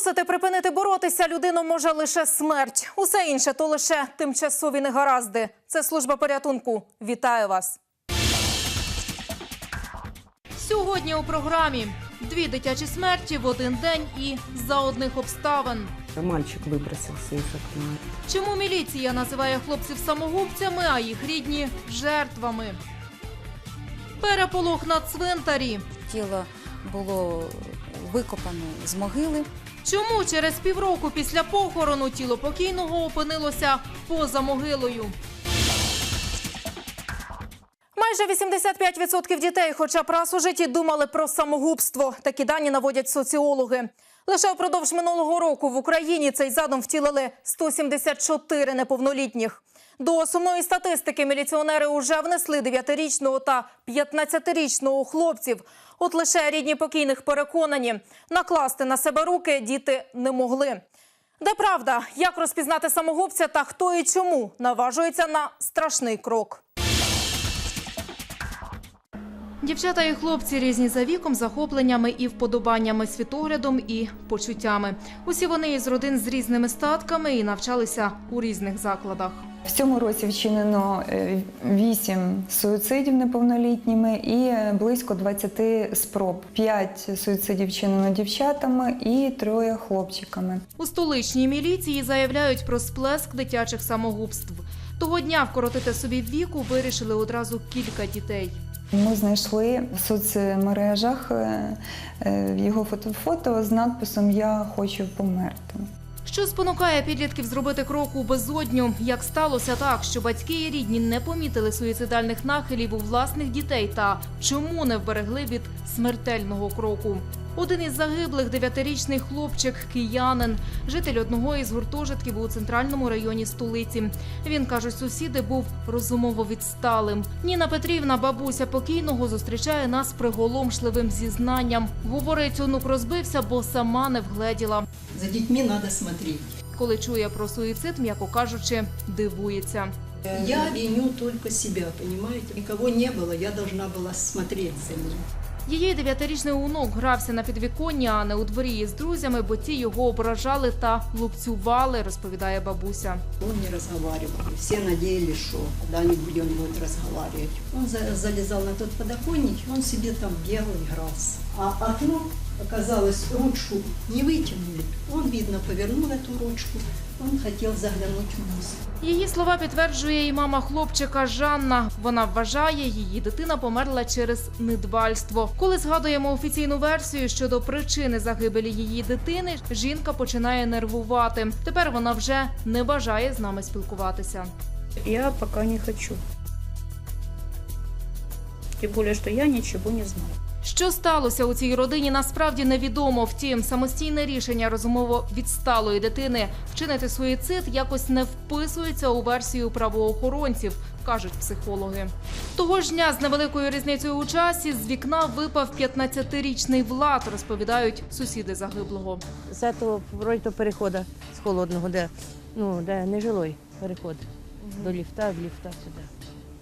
Змусити припинити боротися людину може лише смерть. Усе інше то лише тимчасові негаразди. Це служба порятунку. Вітаю вас. Сьогодні у програмі дві дитячі смерті в один день і за одних обставин. Мальчик выбросился из окна. Чому міліція називає хлопців самогубцями, а їх рідні жертвами? Переполох на цвинтарі. Тіло було викопано з могили. Чому через півроку після похорону тіло покійного опинилося поза могилою? Майже 85% дітей, хоча б раз у житті думали про самогубство. Такі дані наводять соціологи. Лише впродовж минулого року в Україні цей задум втілили 174 неповнолітніх. До сумної статистики міліціонери уже внесли 9-річного та 15-річного хлопців. От лише рідні покійних переконані, накласти на себе руки діти не могли. Де правда, як розпізнати самогубця та хто і чому наважується на страшний крок. Дівчата і хлопці різні за віком, захопленнями і вподобаннями, світоглядом і почуттями. Усі вони із родин з різними статками і навчалися у різних закладах. В цьому році вчинено е, 8 суїцидів неповнолітніми і е, близько 20 спроб. 5 суїцидів вчинено дівчатами і троє хлопчиками. У столичній міліції заявляють про сплеск дитячих самогубств. Того дня вкоротити собі віку вирішили одразу кілька дітей. Ми знайшли в соцмережах е, е, його фото, з надписом Я хочу померти. Що спонукає підлітків зробити крок у безодню? Як сталося так, що батьки і рідні не помітили суїцидальних нахилів у власних дітей та чому не вберегли від смертельного кроку? Один із загиблих дев'ятирічний хлопчик киянин, житель одного із гуртожитків у центральному районі столиці. Він кажуть, сусіди був розумово відсталим. Ніна Петрівна, бабуся покійного, зустрічає нас приголомшливим зізнанням. Говорить, онук розбився, бо сама не вгледіла. За детьми надо смотреть. Коли чує про суїцид, м'яко кажучи, дивується. Я виню только себя, понимаете? Никого не было, я смотреть за ним. Її дев'ятирічний онук грався на підвіконні, а не у дворі із друзями, бо ті його ображали та лупцювали, розповідає бабуся. Он не разговаривал. Все надеялись, что когда-нибудь он будет разговаривать. Он за- залезал на тот подоконник, он себе там бегал, игрался. А окно оказалось, ручку не вытянули. Он, видно, повернул эту ручку, он хотел заглянуть вниз. Її слова підтверджує і мама хлопчика Жанна. Вона вважає, її дитина померла через недбальство. Коли згадуємо офіційну версію щодо причини загибелі її дитини, жінка починає нервувати. Тепер вона вже не бажає з нами спілкуватися. Я пока не хочу. Тем более, что я ничего не знаю. Що сталося у цій родині, насправді невідомо. Втім, самостійне рішення розумово відсталої дитини вчинити суїцид якось не вписується у версію правоохоронців, кажуть психологи. Того ж дня з невеликою різницею у часі з вікна випав 15-річний Влад, розповідають сусіди загиблого. з этого вроде то перехода з холодного, де, ну, де нежилий переход до ліфта, в ліфта сюди.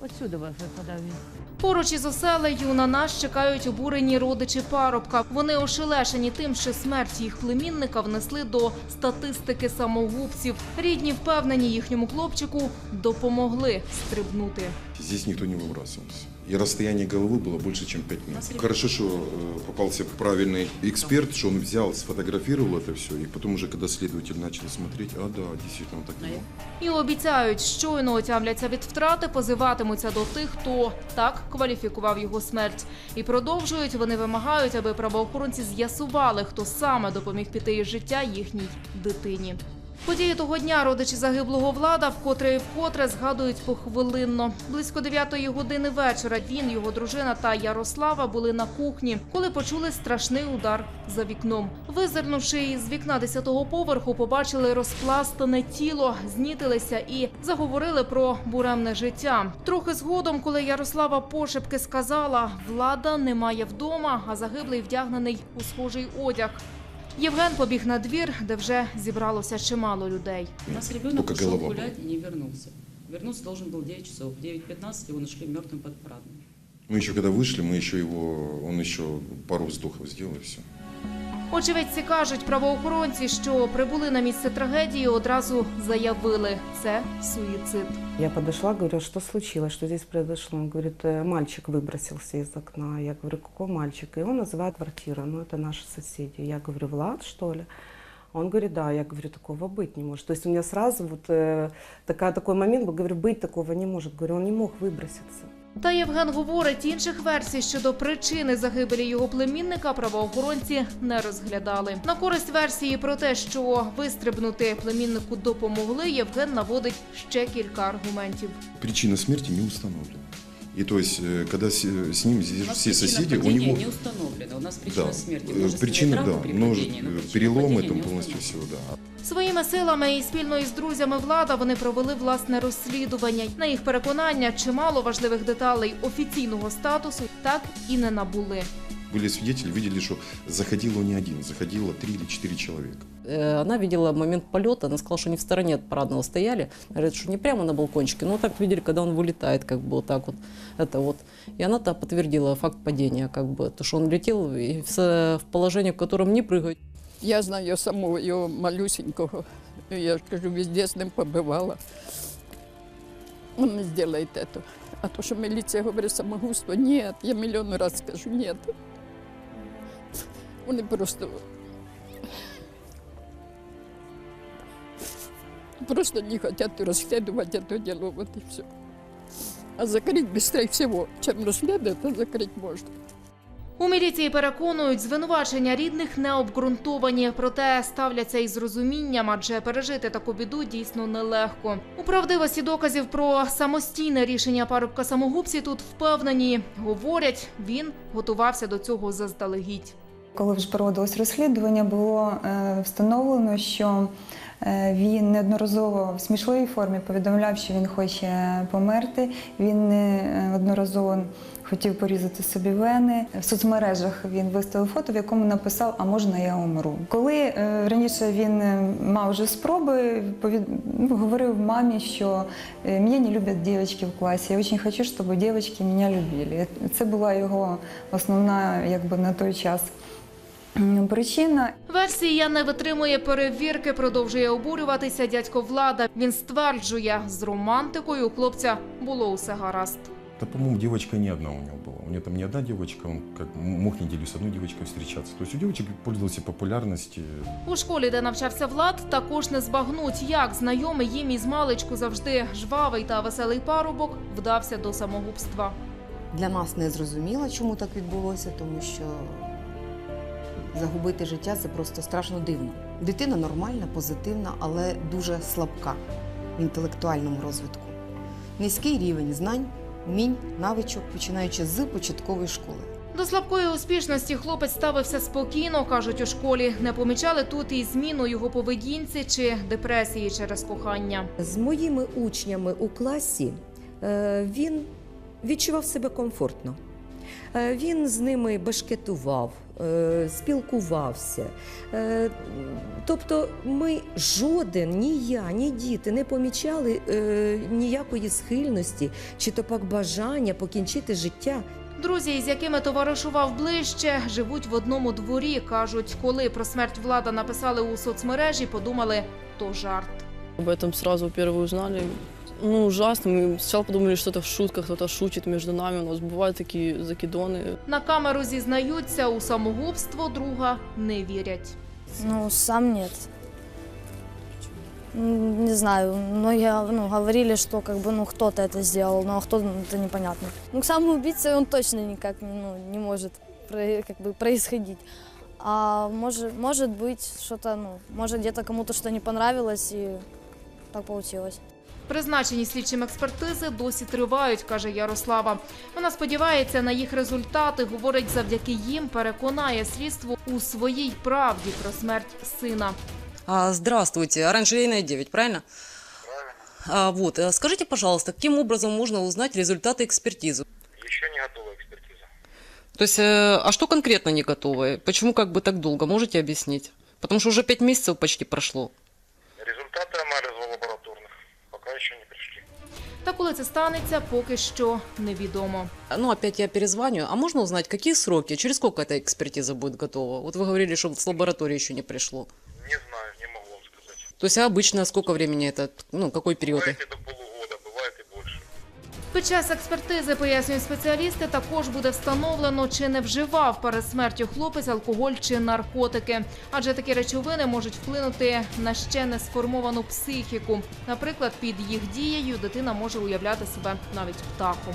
Отсюди виходив він. Поруч із оселею на нас чекають обурені родичі парубка. Вони ошелешені тим, що смерть їх племінника внесли до статистики самогубців. Рідні впевнені їхньому хлопчику допомогли стрибнути. Здесь никто не выбрасывался И расстояние головы было больше, чем 5 метров. Хорошо, что э, попался правильный эксперт, что он взял, сфотографировал это все, и потом уже, когда следователь начал смотреть, а да, действительно так и было. І обіцяють, щойно отямляться від втрати, позиватимуться до тих, хто так кваліфікував його смерть. І продовжують вони вимагають, аби правоохоронці з'ясували, хто саме допоміг піти із життя їхній дитині. Події того дня родичі загиблого влада вкотре і вкотре згадують похвилинно. Близько 9 години вечора він, його дружина та Ярослава були на кухні, коли почули страшний удар за вікном. Визирнувши із вікна 10-го поверху, побачили розпластане тіло, знітилися і заговорили про буремне життя. Трохи згодом, коли Ярослава пошепки сказала, влада немає вдома, а загиблий вдягнений у схожий одяг. Євген побіг на двір, де вже зібралося чимало людей. У нас ребенок Только ушел голова гулять и не вернулся. Вернуться должен был в 9 часов. В 9.15 его нашли мертвым под парадным. Мы еще когда вышли, мы еще его, он еще пару вздохов сделал и все. Очевидці кажуть, правоохоронці, що прибули на місце трагедії, одразу заявили це суїцид. Я подошла, говорю, что случилось, что здесь произошло? Он говорит, «Э, мальчик выбросился из окна. Я говорю, какой мальчик? И он называет квартира, ну это наши соседи. Я говорю, Влад, что ли? Он говорит, да. Я говорю, такого быть не может. То есть у меня сразу вот э, такая, такой момент, был, говорю, быть такого не может. Говорю, он не мог выброситься. Та Євген говорить, інших версій щодо причини загибелі його племінника правоохоронці не розглядали. На користь версії про те, що вистрибнути племіннику допомогли, Євген наводить ще кілька аргументів. Причина смерті не установлена. И то есть, э, когда с, с ним У здесь нас все причина соседи, у падения него... не установлена. У нас причина Да, смерти. э, множественные причина, травмы да, при множе- падении, но причина переломы падения там не полностью установлена. всего, да. Своїми силами і спільно із друзями влада вони провели власне розслідування. На їх переконання чимало важливих деталей офіційного статусу так і не набули. Были свидетели, видели, что заходил он не один, заходило три или четыре человека. Э, Она видела момент полета, она сказала, что они в стороне от парадного стояли. Говорит, что не прямо на балкончике, но так видели, когда он вылетает, как бы вот так вот. Это вот. И она-то подтвердила факт падения, как бы, то, что он летел и в, с- в положении, в котором не прыгать. Я знаю самого його малюсенького. Я ж кажу, везде з ним побивала. Он не зробить це. А то, що міліція говорить самогубство, ні, я мільйон разів скажу, ні. Вони просто. Просто не хочуть розслідувати це діло, от і все. А закрити швидше всього, чим розслідувати, закрити можна. У міліції переконують, звинувачення рідних не обґрунтовані, проте ставляться із розумінням, адже пережити таку біду дійсно нелегко. У правдивості доказів про самостійне рішення парубка самогубці тут впевнені. Говорять, він готувався до цього заздалегідь. Коли вже проводилось розслідування, було е, встановлено, що е, він неодноразово в смішливій формі повідомляв, що він хоче померти. Він неодноразово хотів порізати собі вени. В соцмережах він виставив фото, в якому написав А можна я умру. Коли е, раніше він е, мав вже спроби, повід... ну, говорив мамі, що е, мене не люблять дівчатки в класі. Я дуже хочу, щоб дівчатки мене любили. Це була його основна, якби на той час. Причина Версія не витримує перевірки, продовжує обурюватися дядько Влада. Він стверджує, з романтикою у хлопця було усе гаразд. Да, по-моему, девочка не одна у него была. У него там не одна девочка, он как мог неделю с одной девочкой встречаться. То есть у девочек пользовался популярностью. У школі, де навчався Влад, також не збагнуть, як знайомий їм із маличку завжди жвавий та веселий парубок вдався до самогубства. Для нас не зрозуміло, чому так відбулося, тому що загубити життя це просто страшно дивно. Дитина нормальна, позитивна, але дуже слабка в інтелектуальному розвитку. Низький рівень знань, вмінь, навичок, починаючи з початкової школи. До слабкої успішності хлопець ставився спокійно, кажуть у школі. Не помічали тут і зміну його поведінці чи депресії через кохання. З моїми учнями у класі е, він відчував себе комфортно. Е, Він з ними бешкетував, е, спілкувався. Е, Тобто ми жоден, ні я, ні діти не помічали ніякої схильності чи то пак бажання покінчити життя. Друзі, з якими товаришував ближче, живуть в одному дворі. кажуть, коли про смерть влада написали у соцмережі, подумали, то жарт. Об этом сразу первые узнали Ну, ужасно. Мы сначала подумали, что это в шутках, кто-то шутит между нами. У нас бывают такие закидоны. На камеру зізнаються, у самогубство друга не вірять. Ну, сам нет. М, Не знаю, многие ну, говорили, что как бы ну кто-то это сделал, но кто это непонятно. Ну, к самоубийце он точно никак ну, не может про- как бы происходить. А может, может быть что-то, ну, может где-то кому-то что не понравилось и так получилось. Призначені слідчим експертизи досі тривають, каже Ярослава. Вона сподівається на їх результати. Говорить, завдяки їм переконає слідство у своїй правді про смерть сина. А, здравствуйте, оранжерейная 9, правильно? Правильно. А, вот, э, скажите, пожалуйста, каким образом можно узнать результаты экспертизы? Еще не готова экспертиза. То есть, э, а что конкретно не готово? Почему как бы так долго? Можете объяснить? Потому что уже пять месяцев почти прошло. Та коли це станеться, поки що невідомо. Ну, опять я перезваниваю. А можно узнать, какие сроки? Через сколько эта экспертиза будет готова? Вот вы говорили, что с лаборатории еще не пришло. Не знаю, не могу вам сказать. То есть, а обычно сколько времени это, ну, какой период? Бывает и до Під час експертизи, пояснюють спеціалісти, також буде встановлено, чи не вживав перед смертю хлопець алкоголь чи наркотики. Адже такі речовини можуть вплинути на ще не сформовану психіку. Наприклад, під їх дією дитина може уявляти себе навіть птахом.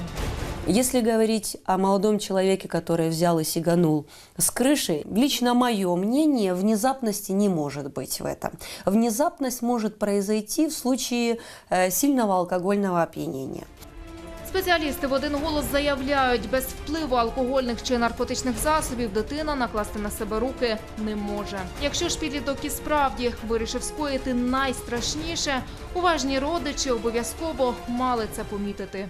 Если говорить о молодом человеке, который взял и сиганул с крыши, лично мое мнение, внезапности не может быть в этом. Внезапность может произойти в случае э, сильного алкогольного опьянения. Спеціалісти в один голос заявляють, без впливу алкогольних чи наркотичних засобів дитина накласти на себе руки не може. Якщо ж підліток і справді вирішив скоїти найстрашніше, уважні родичі обов'язково мали це помітити.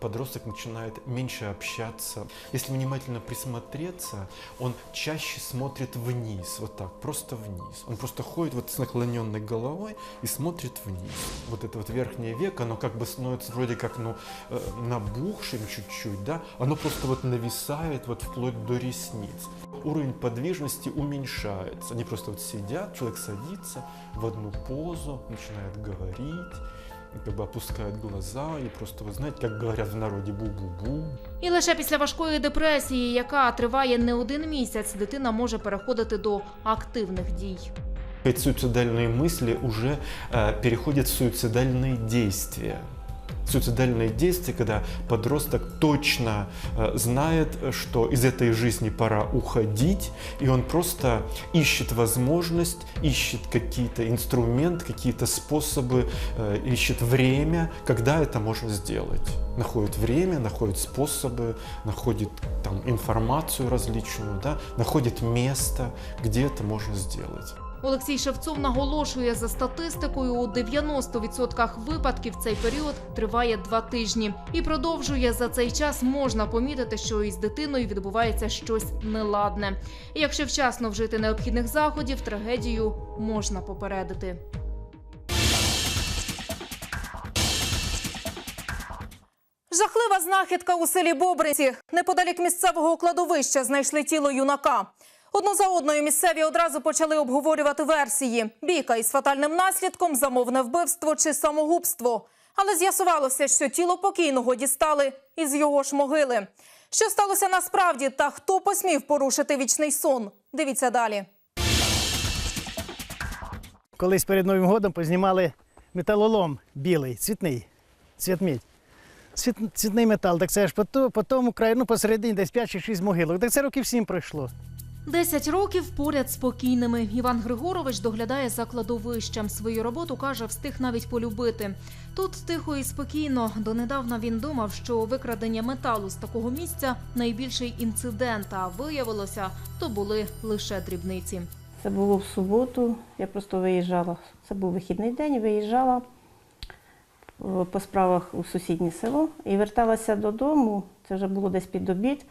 Подросток начинает меньше общаться. Если внимательно присмотреться, он чаще смотрит вниз, вот так, просто вниз. Он просто ходит вот с наклоненной головой и смотрит вниз. Вот это вот верхнее веко, оно как бы становится вроде как, ну, э, набухшим чуть-чуть, да, оно просто вот нависает вот вплоть до ресниц. Уровень подвижности уменьшается. Они просто вот сидят, человек садится в одну позу, начинает говорить, как бы опускает глаза и просто, вы знаете, как говорят в народе, бу-бу-бу. І лише після важкої депресії, яка триває не один місяць, дитина може переходити до активних дій. Эти суицидальные мысли уже э, переходят в суицидальные действия. Суицидальные действия, когда подросток точно э, знает, что из этой жизни пора уходить, и он просто ищет возможность, ищет какие-то инструменты, какие-то способы, э, ищет время, когда это можно сделать. Находит время, находит способы, находит там информацию различную, да, находит место, где это можно сделать. Олексій Шевцов наголошує, за статистикою, у 90% випадків цей період триває два тижні. І продовжує, за цей час можна помітити, що із дитиною відбувається щось неладне. І якщо вчасно вжити необхідних заходів, трагедію можна попередити. Жахлива знахідка у селі Бобриці. Неподалік місцевого кладовища знайшли тіло юнака. Одну за одною місцеві одразу почали обговорювати версії: бійка із фатальним наслідком, замовне вбивство чи самогубство. Але з'ясувалося, що тіло покійного дістали із його ж могили. Що сталося насправді та хто посмів порушити вічний сон? Дивіться далі. Колись перед Новим годом познімали металолом білий, цвітний, цвітмідь. Цвіт, цвітний метал, так це ж по тому краю, ну посередині десь 5 чи 6 могилок. Так це років 7 пройшло. Десять років поряд з покійними. Іван Григорович доглядає за кладовищем. Свою роботу каже, встиг навіть полюбити. Тут тихо і спокійно. Донедавна він думав, що викрадення металу з такого місця найбільший інцидент. А виявилося, то були лише дрібниці. Це було в суботу. Я просто виїжджала. Це був вихідний день, виїжджала е, по справах у сусіднє село і верталася додому. Це вже було десь під обід.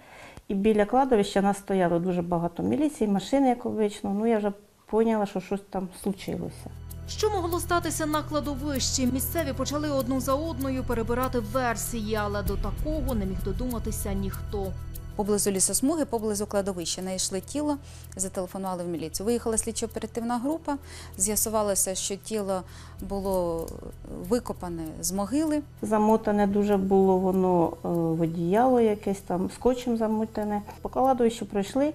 І біля кладовища нас стояло дуже багато міліції, машини, як обично. Ну я вже поняла, що щось там случилося. Що могло статися на кладовищі? Місцеві почали одну за одною перебирати версії, але до такого не міг додуматися ніхто. Поблизу лісосмуги, поблизу кладовища знайшли тіло, зателефонували в міліцію. Виїхала слідчо-оперативна група. З'ясувалося, що тіло було викопане з могили. Замотане дуже було воно е, в одіяло якесь там, скотчем замотане. По кладовищу пройшли,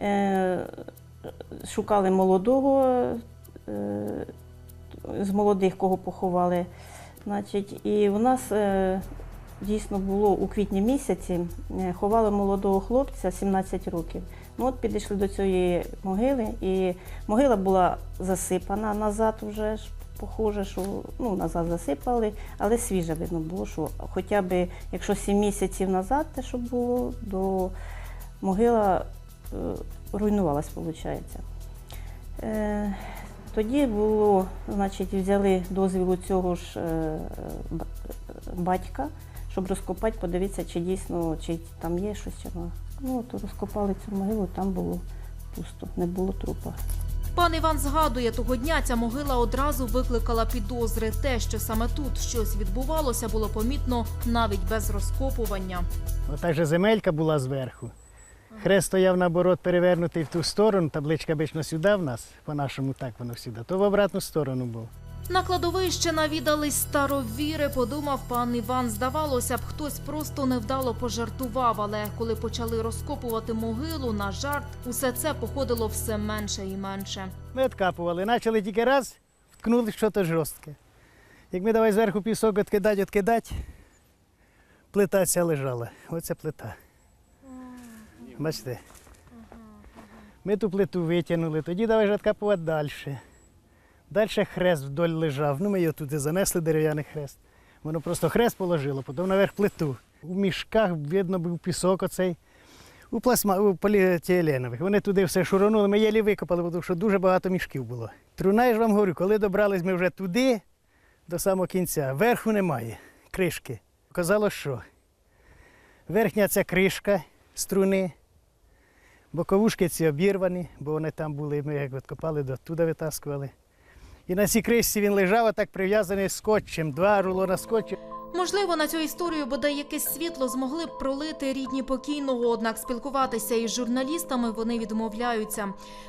е, шукали молодого, е, з молодих, кого поховали. Значить, і у нас дійсно було у квітні місяці, е, ховали молодого хлопця 17 років. Ну от підійшли до цієї могили, і могила була засипана назад вже ж. Похоже, що ну, назад засипали, але свіже видно було, що хоча б якщо 7 місяців назад те, що було, то могила е, руйнувалась, виходить. Е, тоді було, значить, взяли дозвіл у цього ж батька, щоб розкопати, подивитися, чи дійсно чи там є щось. Чи нема. Ну, от розкопали цю могилу, там було пусто, не було трупа. Пан Іван згадує, того дня ця могила одразу викликала підозри. Те, що саме тут щось відбувалося, було помітно навіть без розкопування. Отак же земелька була зверху. Хрест стояв наоборот перевернутий в ту сторону, табличка обично сюди в нас, по-нашому так воно сюди, то в обратну сторону був. На кладовище навідались старовіри, подумав пан Іван. Здавалося б, хтось просто невдало пожартував, але коли почали розкопувати могилу на жарт, усе це походило все менше і менше. Ми відкапували, почали тільки раз, вткнули щось жорстке. Як ми давай зверху пісок відкидати, відкидати, плита ця лежала. Оце плита. Бачите? Ми ту плиту витягнули, тоді давай відкапувати далі. Далі хрест вдоль лежав. Ну, ми його туди занесли, дерев'яний хрест. Воно просто хрест положило, потім наверх плиту. У мішках видно був пісок оцей. У пластма, у поліетиленових. Вони туди все шуранули, ми єлі викопали, тому що дуже багато мішків було. Труна, я ж вам говорю, коли добрались ми вже туди, до самого кінця, верху немає, кришки. Казало, що верхня ця кришка струни, боковушки ці обірвані, бо вони там були, ми як відкопали, до туди витаскували. І на цій кришці він лежав, отак прив'язаний скотчем, два рулона скотчу. Можливо, на цю історію бодай якесь світло змогли б пролити рідні покійного, однак спілкуватися із журналістами вони відмовляються.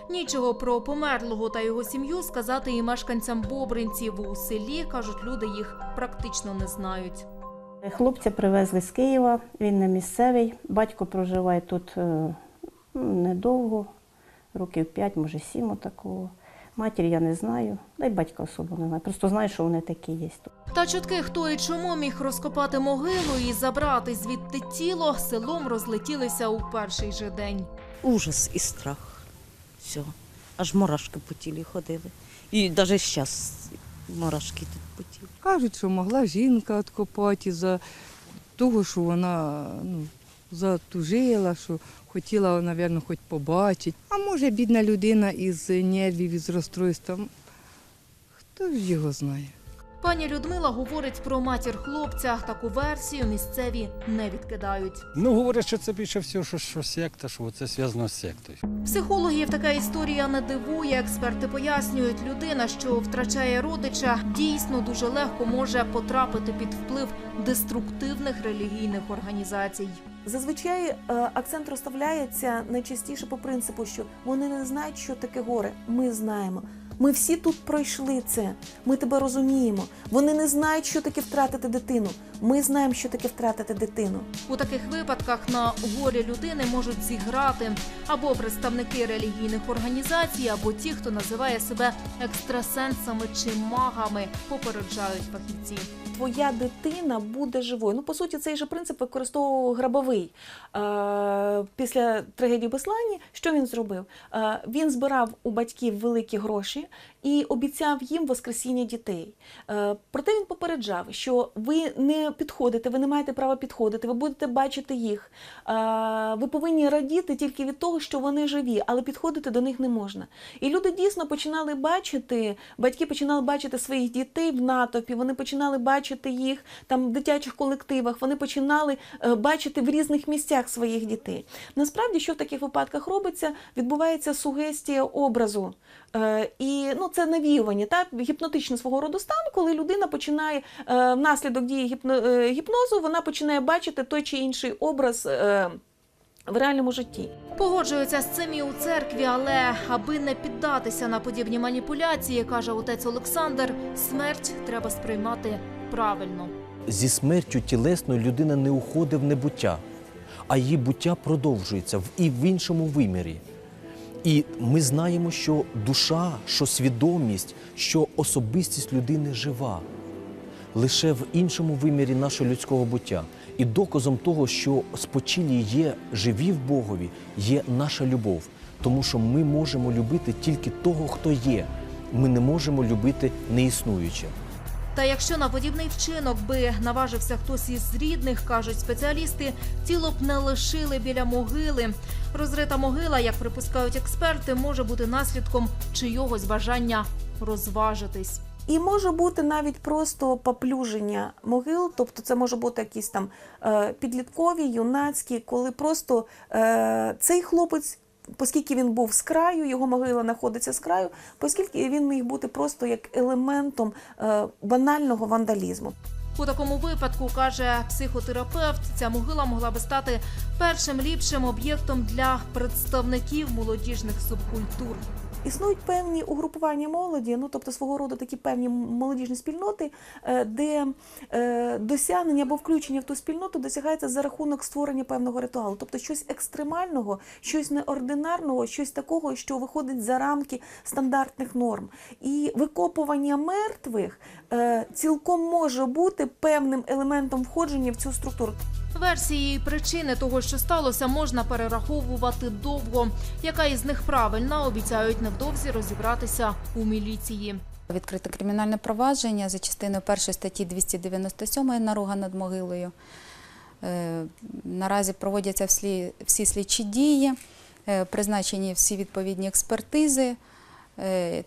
Нічого про померлого та його сім'ю сказати і мешканцям Бобринців у селі кажуть, люди їх практично не знають. Хлопця привезли з Києва, він не місцевий. Батько проживає тут е, ну, недовго, років 5, може 7 отакого. Матір я не знаю, да й батька особо не знаю. Просто знаю, що вони такі є. Та чутки, хто і чому міг розкопати могилу і забрати звідти тіло, селом розлетілися у перший же день. Ужас і страх. Все. Аж мурашки по тілі ходили. І навіть зараз мурашки тут по тілі. Кажуть, що могла жінка відкопати за того, що вона ну, затужила, що хотіла, мабуть, хоч побачити. А може, бідна людина із нервів, із розстройством. Хто ж його знає? Пані Людмила говорить про матір хлопця. Таку версію місцеві не відкидають. Ну, говорять, що це більше всього, що, що секта, що це зв'язано з сектою. Психологів така історія не дивує. Експерти пояснюють, людина, що втрачає родича, дійсно дуже легко може потрапити під вплив деструктивних релігійних організацій. Зазвичай е, акцент розставляється найчастіше по принципу, що вони не знають, що таке горе. Ми знаємо. Ми всі тут пройшли це. Ми тебе розуміємо. Вони не знають, що таке втратити дитину. Ми знаємо, що таке втратити дитину. У таких випадках на горі людини можуть зіграти або представники релігійних організацій, або ті, хто називає себе екстрасенсами чи магами, попереджають фахівці. Твоя дитина буде живою. Ну, по суті, цей же принцип використовував грабовий. Е, після трагедії Беслані, що він зробив? Е, він збирав у батьків великі гроші і обіцяв їм воскресіння дітей. Е, проте він попереджав, що ви не підходите, ви не маєте права підходити, ви будете бачити їх. Ви повинні радіти тільки від того, що вони живі, але підходити до них не можна. І люди дійсно починали бачити, батьки починали бачити своїх дітей в натовпі, вони починали бачити їх там в дитячих колективах, вони починали е, бачити в різних місцях своїх дітей. Насправді, що в таких випадках робиться, відбувається сугестія образу. Е, І ну, це навіювання, та гіпнотичний свого роду стан, коли людина починає е, внаслідок дії гіпно, гіпнозу, вона починає бачити той чи інший образ в реальному житті. Погоджуються з цим і у церкві, але аби не піддатися на подібні маніпуляції, каже отець Олександр, смерть треба сприймати правильно. Зі смертю тілесною людина не уходить в небуття, а її буття продовжується і в іншому вимірі. І ми знаємо, що душа, що свідомість, що особистість людини жива лише в іншому вимірі нашого людського буття. І доказом того, що спочилі є живі в Богові, є наша любов. Тому що ми можемо любити тільки того, хто є. Ми не можемо любити неіснуюче. Та якщо на подібний вчинок би наважився хтось із рідних, кажуть спеціалісти, тіло б не лишили біля могили. Розрита могила, як припускають експерти, може бути наслідком чийогось бажання розважитись. І може бути навіть просто поплюження могил, тобто це може бути якісь там е, підліткові, юнацькі, коли просто е, цей хлопець Оскільки він був з краю, його могила знаходиться з краю, оскільки він міг бути просто як елементом е, банального вандалізму. У такому випадку каже психотерапевт, ця могила могла би стати першим ліпшим об'єктом для представників молодіжних субкультур. Існують певні угрупування молоді, ну тобто свого роду такі певні молодіжні спільноти, е, де е, досягнення або включення в ту спільноту досягається за рахунок створення певного ритуалу, тобто щось екстремального, щось неординарного, щось такого, що виходить за рамки стандартних норм. І викопування мертвих цілком може бути певним елементом входження в цю структуру. Версії і причини того, що сталося, можна перераховувати довго. Яка із них правильна, обіцяють невдовзі розібратися у міліції. Відкрите кримінальне провадження за частиною першої статті 297 наруга над могилою. Е, Наразі проводяться всі, слідчі дії, е, призначені всі відповідні експертизи. е,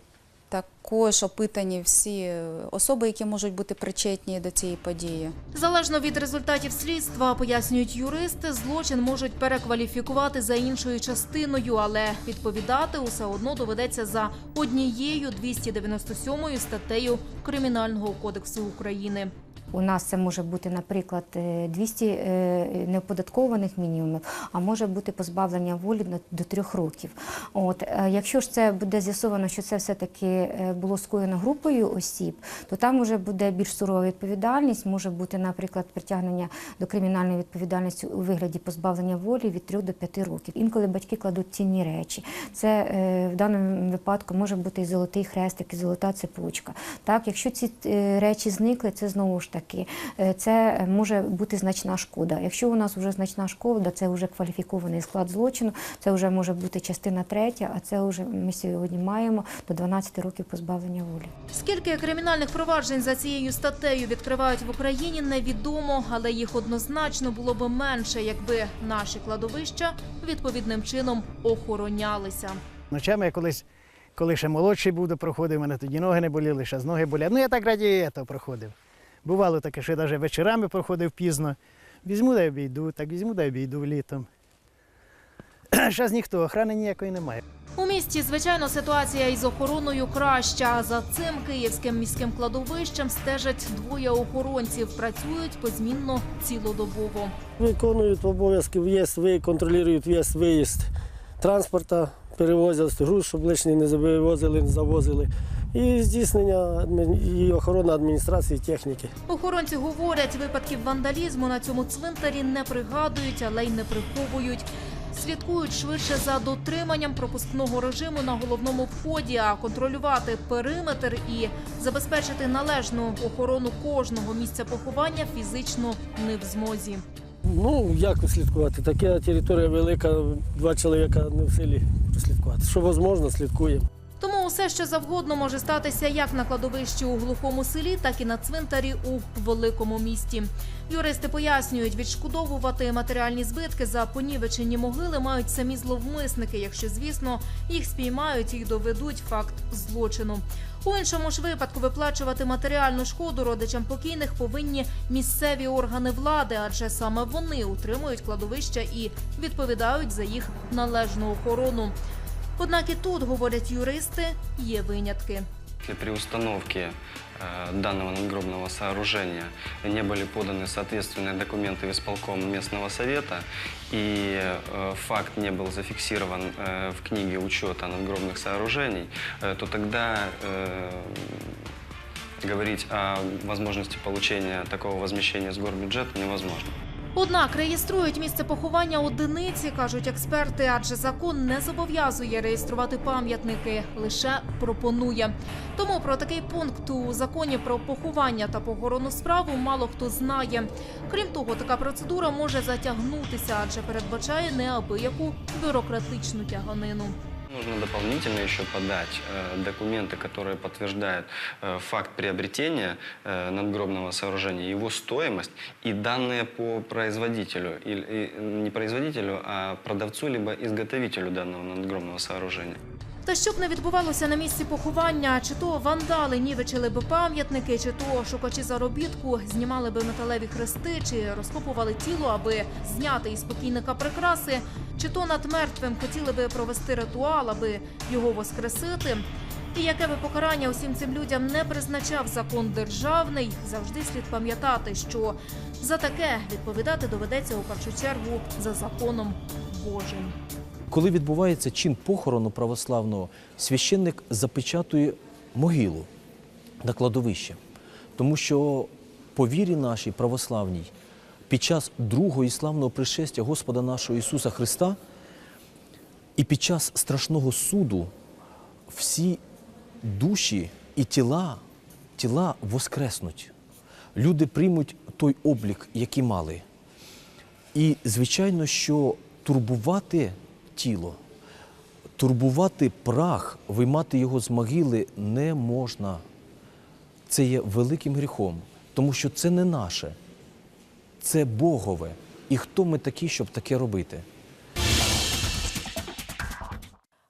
Також опитані всі е, особи, які можуть бути причетні до цієї події. Залежно від результатів слідства, пояснюють юристи, злочин можуть перекваліфікувати за іншою частиною, але відповідати усе одно доведеться за однією 297 статтею Кримінального кодексу України. У нас це може бути, наприклад, е, 200 е, неоподаткованих мінімумів, а може бути позбавлення волі на- до трьох років. От е, якщо ж це буде з'ясовано, що це все-таки е, було скоєно групою осіб, то там вже буде більш сурова відповідальність. Може бути, наприклад, притягнення до кримінальної відповідальності у вигляді позбавлення волі від 3 до 5 років. Інколи батьки кладуть цінні речі. Це е, в даному випадку може бути і золотий хрестик, і золота цепочка. Так, якщо ці е, речі зникли, це знову ж таки е, це може бути значна шкода. Якщо у нас вже значна шкода, це вже кваліфікований склад злочину, це вже може бути частина третя, а це вже ми сьогодні маємо до 12 років позбавлення волі. Скільки кримінальних проваджень за цією статтею відкривають в Україні, невідомо, але їх однозначно було би менше, якби наші кладовища відповідним чином охоронялися. Ночами я колись, коли ще молодший був, то проходив, мене тоді ноги не боліли, ще з ноги болять. Ну я так раді того проходив. Бувало таке, що я навіть вечорами проходив пізно. Візьму да обійду, так візьму да обійду літом. Зараз ніхто, охрани ніякої немає. У місті, звичайно, ситуація із охороною краща. За цим київським міським кладовищем стежать двоє охоронців. Працюють позмінно цілодобово. Виконують обов'язки в'їзд, ви контролюють в'їзд, виїзд транспорта, перевозять груз, щоб лишні не завозили, не завозили. І здійснення і охорона адміністрації техніки. Охоронці говорять, випадків вандалізму на цьому цвинтарі не пригадують, але й не приховують. Слідкують швидше за дотриманням пропускного режиму на головному вході, а контролювати периметр і забезпечити належну охорону кожного місця поховання фізично не в змозі. Ну, як слідкувати? Така територія велика, два чоловіка не в силі прослідкувати. Що можливо, слідкуємо. Усе, що завгодно може статися як на кладовищі у глухому селі, так і на цвинтарі у великому місті. Юристи пояснюють, відшкодовувати матеріальні збитки за понівечені могили мають самі зловмисники, якщо, звісно, їх спіймають і доведуть факт злочину. У іншому ж випадку виплачувати матеріальну шкоду родичам покійних повинні місцеві органи влади, адже саме вони утримують кладовища і відповідають за їх належну охорону. Однак і тут, говорять юристи, є винятки. Если при установке э, данного надгробного сооружения не были поданы соответственные документы в исполком местного совета и э, факт не был зафиксирован э, в книге учета надгробных сооружений, э, то тогда э, говорить о возможности получения такого возмещения с горбюджета невозможно. Однак реєструють місце поховання одиниці, кажуть експерти, адже закон не зобов'язує реєструвати пам'ятники, лише пропонує. Тому про такий пункт у законі про поховання та похоронну справу мало хто знає. Крім того, така процедура може затягнутися, адже передбачає неабияку бюрократичну тяганину. Нужно дополнительно еще подать э, документы, которые подтверждают э, факт приобретения э, надгробного сооружения, его стоимость и данные по производителю, или, и не производителю, а продавцу либо изготовителю данного надгробного сооружения. Та щоб не відбувалося на місці поховання, чи то вандали нівечили би пам'ятники, чи то шукачі заробітку знімали би металеві хрести, чи розкопували тіло, аби зняти із покійника прикраси, чи то над мертвим хотіли би провести ритуал, аби його воскресити. І яке би покарання усім цим людям не призначав закон державний, завжди слід пам'ятати, що за таке відповідати доведеться у першу чергу за законом Божим. Коли відбувається чин похорону православного, священник запечатує могилу на кладовище. Тому що по вірі нашій православній під час другого і славного пришестя Господа нашого Ісуса Христа і під час страшного суду всі душі і тіла, тіла воскреснуть. Люди приймуть той облік, який мали. І, звичайно, що турбувати тіло, турбувати прах, виймати його з могили не можна. Це є великим гріхом, тому що це не наше, це Богове. І хто ми такі, щоб таке робити?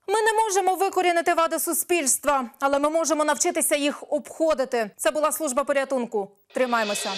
Ми не можемо викорінити вади суспільства, але ми можемо навчитися їх обходити. Це була служба порятунку. Тримаймося.